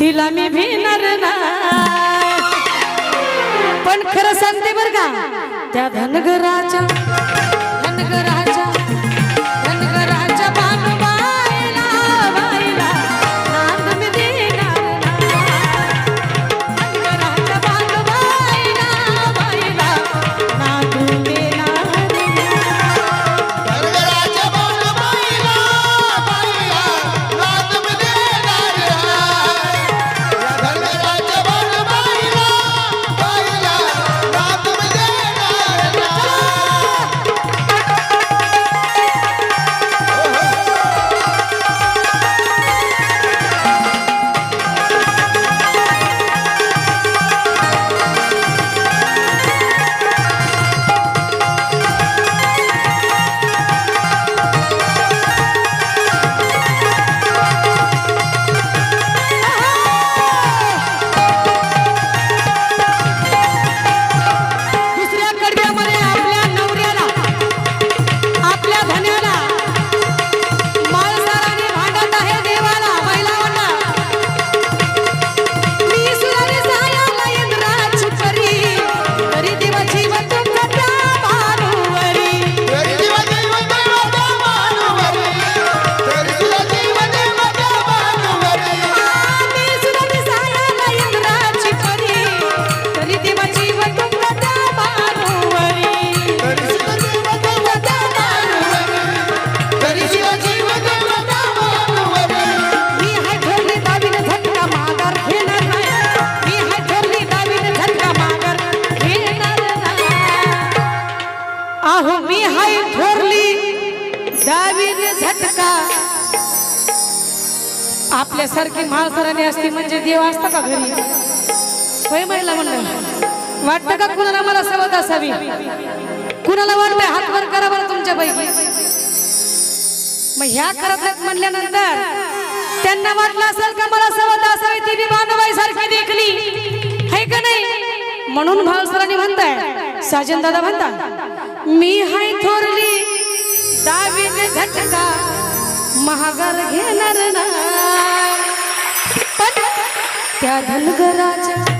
तिला मी भिणार ना पण खरं सांगते बर का त्या धनगराच्या दिव्य झटका. आपल्यासारखी म्हाळसराने असते म्हणजे देव असता का घरी? होय महिला म्हणलं वाटतं का कुणाला मला सवत असावी? कुणाला वाटत हात वर करा बरं तुमच्या पैकी? मग ह्या करत म्हणल्यानंतर त्यांना वाटलं असेल का मला सवत असावी ती बी बानवाई सारखी देखली है का नाही? म्हणून म्हाळसराने म्हणताय साजन दादा म्हणता मी झटका महागार घेणार ना पण त्या धनगराच्या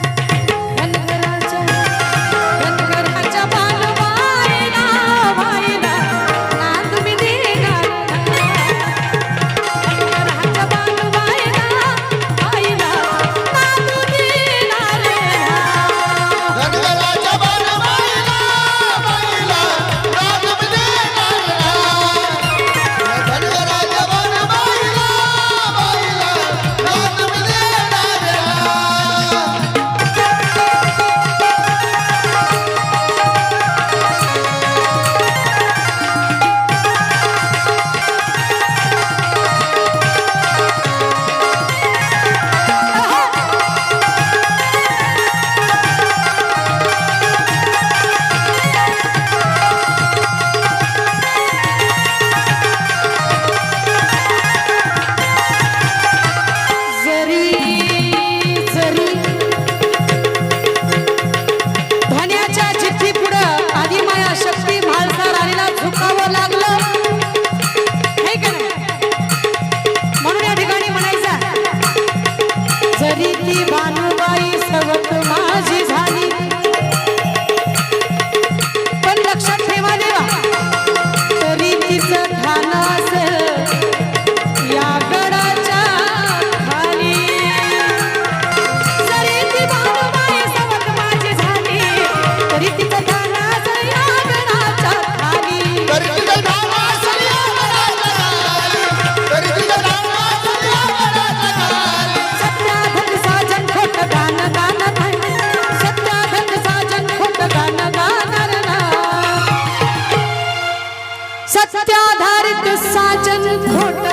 आधारित साजन खोट.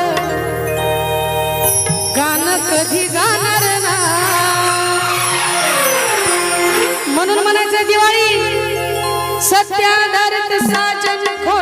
गाणं कधी गाणार म्हणून म्हणायचं दिवाळी सत्य आधारित साजन खोट.